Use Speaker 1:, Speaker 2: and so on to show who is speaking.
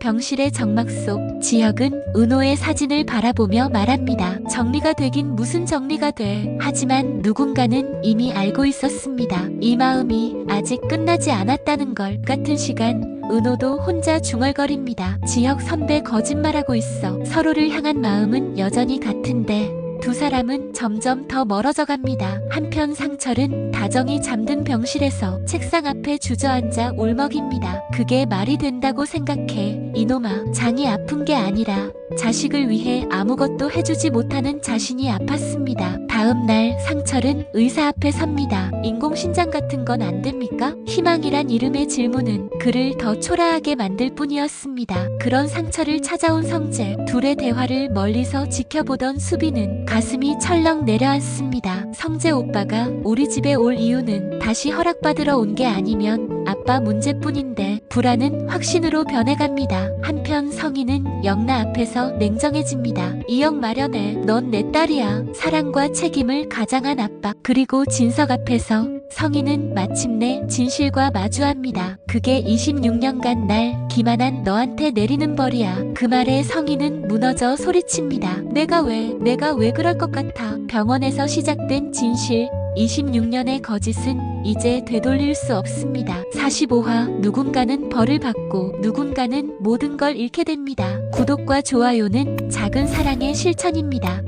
Speaker 1: 병실의 정막 속 지혁은 은호의 사진을 바라보며 말합니다. 정리가 되긴 무슨 정리가 돼. 하지만 누군가는 이미 알고 있었습니다. 이 마음이 아직 끝나지 않았다는 걸. 같은 시간 은호도 혼자 중얼거립니다. 지혁 선배 거짓말하고 있어. 서로를 향한 마음은 여전히 같은데 두 사람은 점점 더 멀어져 갑니다. 한편 상철은 다정이 잠든 병실에서 책상 앞에 주저앉아 울먹입니다. 그게 말이 된다고 생각해. 이놈아, 장이 아픈 게 아니라 자식을 위해 아무것도 해주지 못하는 자신이 아팠습니다. 다음 날 상철은 의사 앞에 섭니다. 인공신장 같은 건 안 됩니까? 희망이란 이름의 질문은 그를 더 초라하게 만들 뿐이었습니다. 그런 상철을 찾아온 성재, 둘의 대화를 멀리서 지켜보던 수비는 가슴이 철렁 내려앉습니다. 성재 오빠가 우리 집에 올 이유는 다시 허락받으러 온 게 아니면 아빠 문제뿐인데 불안은 확신으로 변해갑니다. 한편 성희는 영나 앞에서 냉정해집니다. 이역 마련해. 넌 내 딸이야. 사랑과 책임을 가장한 아빠. 그리고 진석 앞에서 성희는 마침내 진실과 마주합니다. 그게 26년간 날 기만한 너한테 내리는 벌이야. 그 말에 성희는 무너져 소리칩니다. 내가 왜, 내가 왜 그럴 것 같아. 병원에서 시작된 진실. 26년의 거짓은 이제 되돌릴 수 없습니다. 45화 누군가는 벌을 받고 누군가는 모든 걸 잃게 됩니다. 구독과 좋아요는 작은 사랑의 실천입니다.